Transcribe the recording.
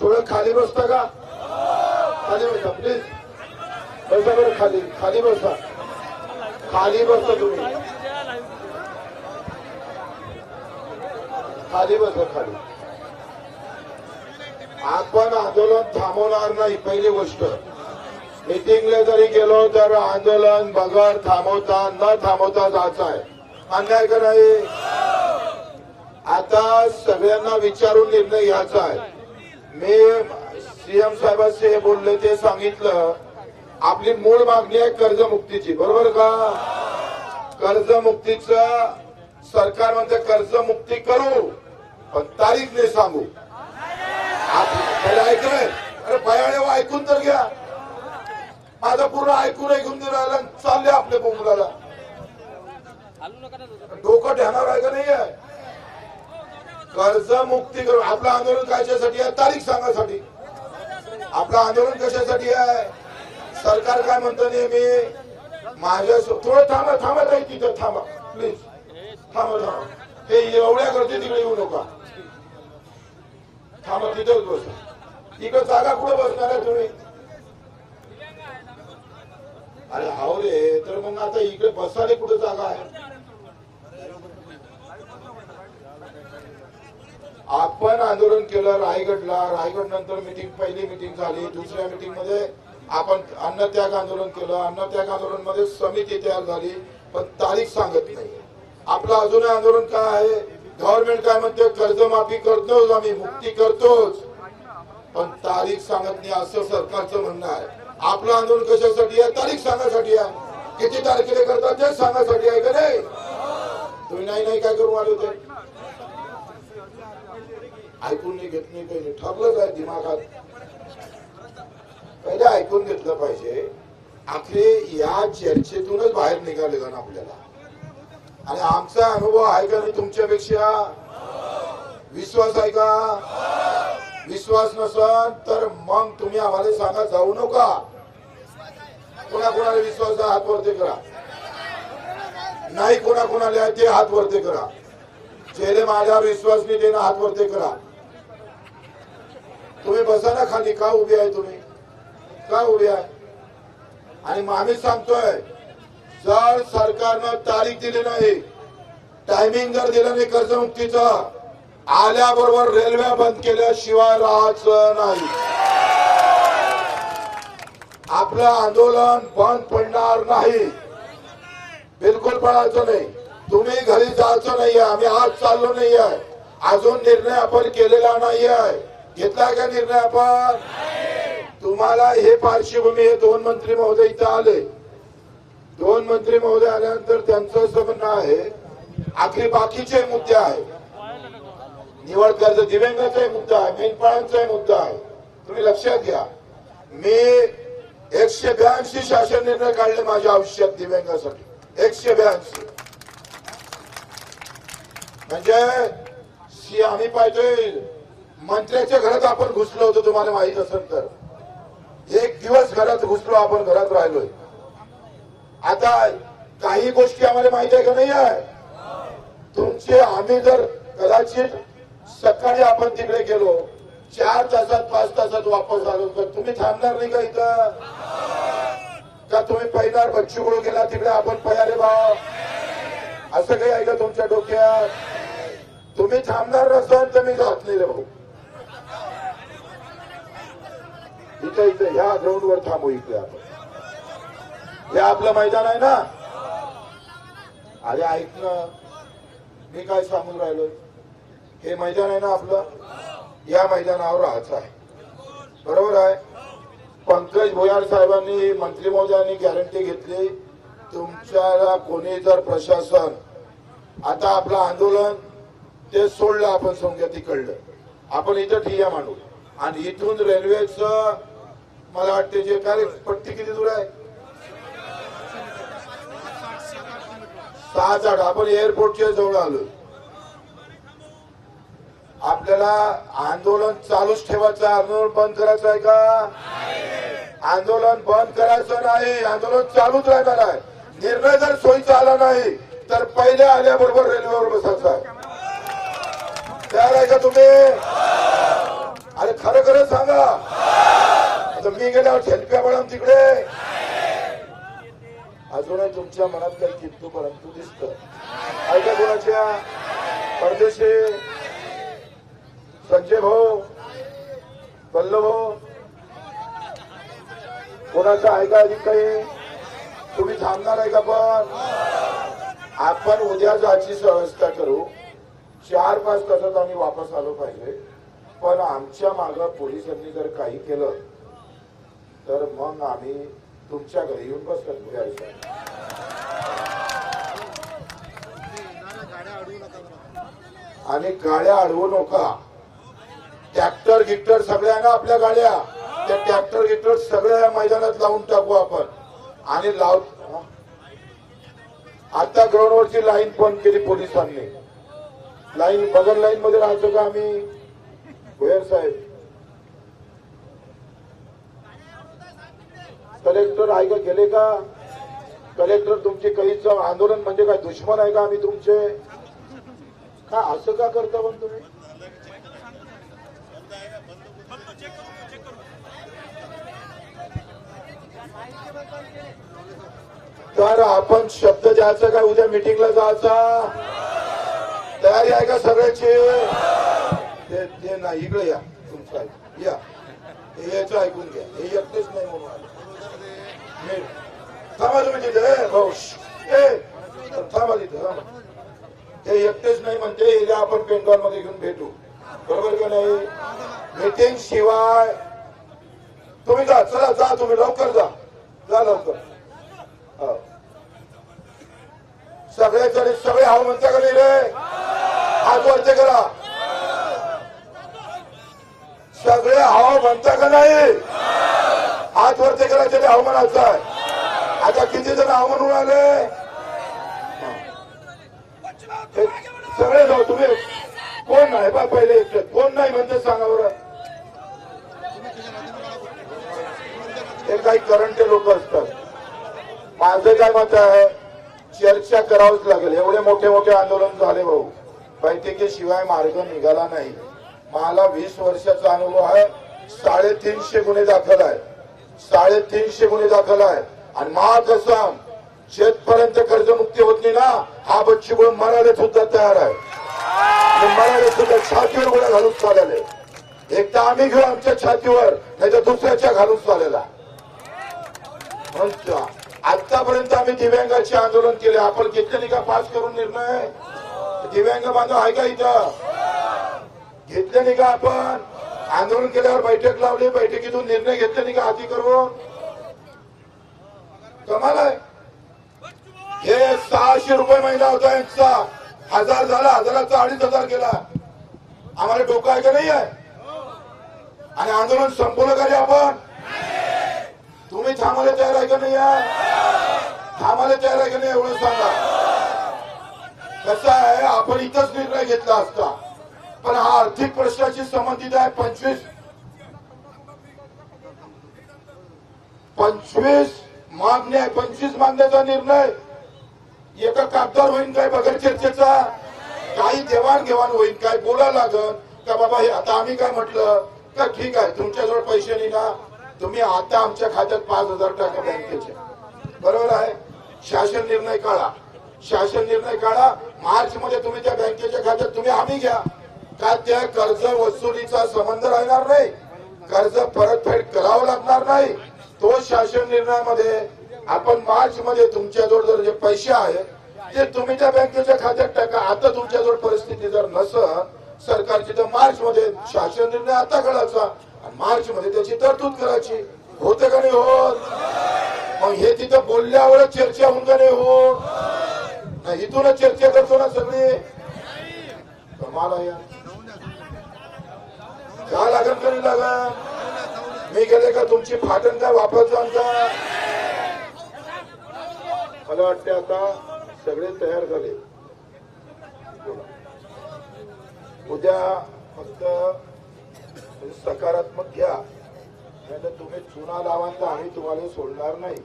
थोडं खाली बसता का? खाली बसा प्लीज बसा बरं खाली. खाली बसा. खाली बसा तुम्ही. खाली बसा खाली. आपण आंदोलन थांबवणार नाही पहिली गोष्ट. मिटिंगला जरी गेलो तर आंदोलन बगर थांबवता न थांबवता जायचं आहे. अन्याय का नाही आता सगळ्यांना विचारून निर्णय घ्यायचा आहे. मी सीएम साहेबांशी हे बोलले ते सांगितलं. आपली मूळ मागणी आहे कर्जमुक्तीची. बरोबर का? कर्जमुक्तीच सरकार म्हणते कर्जमुक्ती करू पण तारीख नाही सांगू. आप- ऐकलंय? अरे भयाने ऐकून तर घ्या. माझं पूर्ण ऐकून ऐकून राहिला राहिलं चालले आपले बोंबलाला डोकं ठेवणार आहे का नाही आहे कर्ज मुक्ती करून आपलं आंदोलन कशासाठी आहे? तारीख सांगासाठी. आपलं आंदोलन कशासाठी आहे? सरकार काय म्हणतं नेहमी? माझ्या थोडं थांबा थांबा ताई तिथं थांबा. प्लीज थांबा थांबा. हे एवढ्या करते तिकडे येऊ नका. थांबा तिथंच बसा. इकडे जागा कुठं बसणार आहे तुम्ही? अरे हाव रे तर मग आता इकडे बसायला कुठं जागा आहे? आपण आंदोलन केलं रायगडला. रायगड नंतर मिटिंग पहिली मिटिंग झाली. दुसऱ्या मिटिंगमध्ये आपण अन्नत्याग आंदोलन केलं. अन्नत्याग आंदोलनमध्ये समिती तयार झाली पण तारीख सांगत नाही. आपलं अजूनही आंदोलन काय आहे? गव्हर्नमेंट काय म्हणते? कर्जमाफी करतोच आम्ही मुक्ती करतोच. पण तारीख सांगत नाही असं सरकारचं म्हणणं आहे. आपलं आंदोलन कशासाठी आहे? तारीख सांगासाठी आहे. किती तारखेला करतात ते सांगासाठी आहे का नाही? तुम्ही नाही नाही काय करून आले होते? ऐकून नाही घेत नाही काही नाही. ठरलंच आहे दिमागात. पहिले ऐकून घेतलं पाहिजे. आपले या चर्चेतूनच बाहेर निघाले जाण आपल्याला. आणि आमचा अनुभव आहे का नाही तुमच्यापेक्षा? विश्वास आहे का? विश्वास नसन तर मग तुम्ही आम्हाला सांगा जाऊ नका. कोणा कोणाला विश्वास आहे हात वरती करा. नाही कोणा कोणाला ते हात वरती करा. जेले माझ्यावर विश्वास नाही देणं हात वरती करा. तुम्ही बसा ना खाली का उभी आहे तुम्ही? का उभी आहे? आणि मग आम्ही सांगतोय जर सरकारनं तारीख दिली नाही टायमिंग जर दिलं नाही कर्जमुक्तीचं आल्याबरोबर रेल्वे बंद केल्याशिवाय राहायचं नाही. आपलं आंदोलन बंद पडणार नाही. बिलकुल पडायचं नाही. तुम्ही घरी जायचं नाहीये आम्ही आज चाललो नाहीये. अजून निर्णय आपण केलेला नाही आहे घेतला का निर्णय आपण? तुम्हाला हे पार्श्वभूमी हे दोन मंत्री महोदय इथं आले. दोन मंत्री महोदय आल्यानंतर त्यांचं असं म्हणणं आहे आखरी बाकीचे मुद्दे आहे निवड कर्ज दिव्यांगाचाही मुद्दा आहे मेंढपाळांचाही मुद्दा आहे. तुम्ही लक्षात घ्या. मी एकशे ब्याऐंशी शासन निर्णय काढले माझ्या आयुष्यात दिव्यांगासाठी. एकशे ब्याऐंशी. म्हणजे आम्ही पाहतोय मंत्र्याच्या घरात आपण घुसलो होतो तुम्हाला माहीत असेल तर. एक दिवस घरात घुसलो आपण घरात राहिलोय. आता काही गोष्टी आम्हाला माहीत आहे का नाही आहे? तुमचे आम्ही जर कदाचित सकाळी आपण तिकडे गेलो चार तासात पाच तासात वापस आलो तर तुम्ही थांबणार नाही का इथं? का तुम्ही पहिणार बच्चूकडू गेला तिकडे आपण पयारे बा? असं काही आहे का तुमच्या डोक्यात? तुम्ही थांबणार नसाल तर मी जात नाही रे भाऊ. इथं इथं ह्या ग्राउंड वर थांबू इकडे आपण. हे आपलं मैदान आहे ना? अरे ऐक ना मी काय सांगून राहिलोय? हे मैदान आहे ना आपलं? या मैदानावर राहायचं आहे. बरोबर आहे? पंकज भुयार साहेबांनी मंत्री महोदयांनी गॅरंटी घेतली तुमच्याला कोणी जर प्रशासन आता आपलं आंदोलन ते सोडलं आपण समजा तिकडलं. आपण इथं ठिया मांडू. आणि इथून रेल्वेचं मला वाटते जे काय पट्टी किती दूर आहे? सहा आठ. आपण एअरपोर्टच्या जवळ आलो. आपल्याला आंदोलन चालूच ठेवायचं आंदोलन बंद करायचं आहे का? आंदोलन बंद करायचं नाही. आंदोलन चालूच राहणार आहे. निर्णय जर सोयीचा आला नाही तर पहिले आल्याबरोबर रेल्वेवर बसायचं आहे. तयार आहे का तुम्ही? अरे खरं खरं सांगा. आता मी गेल्यावर सेल्फ्या मॅडम तिकडे अजूनही तुमच्या मनात काही किंतू परंतु दिसत. ऐका कोणाच्या परदेशी. संजय भाऊ. पल्लव भाऊ. कोणाचं ऐका अधिक काही. तुम्ही थांबणार आहे का पण? आपण उद्या जायची व्यवस्था करू. चार पाच तासात आम्ही वापस आलो पाहिजे. पण आमच्या माग पोलिसांनी जर काही केलं तर मग आम्ही तुमच्या घरी येऊन बसत घ्यायचं आणि गाड्या अडवू नका. ट्रॅक्टर गिक्टर सगळ्या ना आपल्या गाड्या. त्या ट्रॅक्टर गिक्टर सगळ्या या मैदानात लावून टाकू आपण. आणि लाव आता ग्राउंडवरची लाईन बंद केली पोलिसांनी. लाईन बगल लाईन मध्ये राहायचो का आम्ही? भोयर साहेब. कलेक्टर ऐक गेले का? कलेक्टर तुमचे काहीच आंदोलन म्हणजे काय? दुश्मन आहे का आम्ही तुमचे? का असं का करता पण तुम्ही? तर आपण शब्द द्यायचा का? उद्या मिटिंगला जायचा? तयारी आहे का सगळ्याची? ते नाही. इकडे या. तुमचं या. हे याचं ऐकून घ्या. हे एकटेच नाही म्हणून आले. मी- थांबा तुम्ही तिथे भाऊ ए थांबा तिथं ते एकटेच नाही म्हणते हिला आपण बेंगॉलमध्ये घेऊन भेटू बरोबर का नाही मीटिंग शिवाय तुम्ही जा चला जा तुम्ही लवकर जा जा लवकर हो. सगळे सगळे हाव म्हणता का नाही रे हात वरचे करा सगळे हाव म्हणता का नाही हात वर्ष करा त्याने हाव आता किती जण हवामान उडाले सगळे जाऊ तुम्ही कोण नाही बा पहिले कोण नाही म्हणते सांगा बरं. हे काही करंट लोक असतात. माझं काय मत आहे चर्चा करावंच लागेल. एवढे मोठे मोठे आंदोलन झाले भाऊ. बैठकीशिवाय मार्ग निघाला नाही. मला वीस वर्षाचा अनुभव आहे साडेतीनशे गुन्हे दाखल आहे साडेतीनशे गुन्हे दाखल आहे आणि मा शेतपर्यंत कर्जमुक्ती होत नाही ना हा बच्ची गुण मरायला सुद्धा तयार आहे. मरायला सुद्धा छातीवर गोळ्या घालून चालले. एक तर आम्ही घेऊ आमच्या छातीवर नाही तर दुसऱ्याच्या घालून चाललेला. आतापर्यंत आम्ही दिव्यांगाचे आंदोलन केले. आपण घेतले का? पास करून निर्णय? दिव्यांग बांधव आहे का इथं? घेतले नाही का आपण? आंदोलन केल्यावर बैठक लावली बैठकीतून निर्णय घेतले नाही का? हाती करून कमाल आहे. हे सहाशे रुपये महिना होता यांचा. हजार झाला हजाराचा अडीच हजार गेला. आम्हाला डोकं आहे का नाही आहे? आणि आंदोलन संपवलं का रे आपण? तुम्ही थांबायला तयार आहे का नाही आहे? थांबायला तयार आहे का नाही एवढं सांगा. कसं आहे? आपण इथंच निर्णय घेतला असता. पण हा आर्थिक प्रश्नाशी संबंधित आहे. पंचवीस पंचवीस मागण्या आहे. पंचवीस मागण्याचा निर्णय एका कागदावर होईल काय बघा चर्चेचा? काही देवाणघेवाण होईल काय? बोला लागल. का बाबा हे आता आम्ही काय म्हटलं? का ठीक आहे तुमच्याजवळ पैसे नाही ना? तुम्ही आता आमच्या खात्यात पाच हजार टाका बँकेचे. बरोबर आहे? शासन निर्णय काढा. शासन निर्णय काढा. मार्च मध्ये तुम्ही त्या बँकेच्या खात्यात तुम्ही हमी घ्या. का त्या कर्ज वसुलीचा संबंध राहणार नाही? कर्ज परतफेड करावं लागणार नाही. तो शासन निर्णयामध्ये आपण मार्च मध्ये तुमच्याजवळ जर जे पैसे आहेत ते तुम्ही त्या बँकेच्या खात्यात टाका. आता तुमच्याजवळ परिस्थिती जर नसल सरकारची तर मार्च मध्ये शासन निर्णय आता करायचा मार्च मध्ये त्याची तरतूद करायची. होतं का नाही होत? मग हे तिथं बोलल्यावरच चर्चा होऊन का नाही हो नाही इथूनच चर्चा करतो ना सगळी. मला या का लागत का नाही मी गेले का तुमची फाटण काय वापरायचं आमचा मला वाटते आता सगळे तयार झाले. उद्या फक्त सकारात्मक घ्या. नाही तर तुम्ही चुना लावाल तर आम्ही तुम्हाला सोडणार नाही.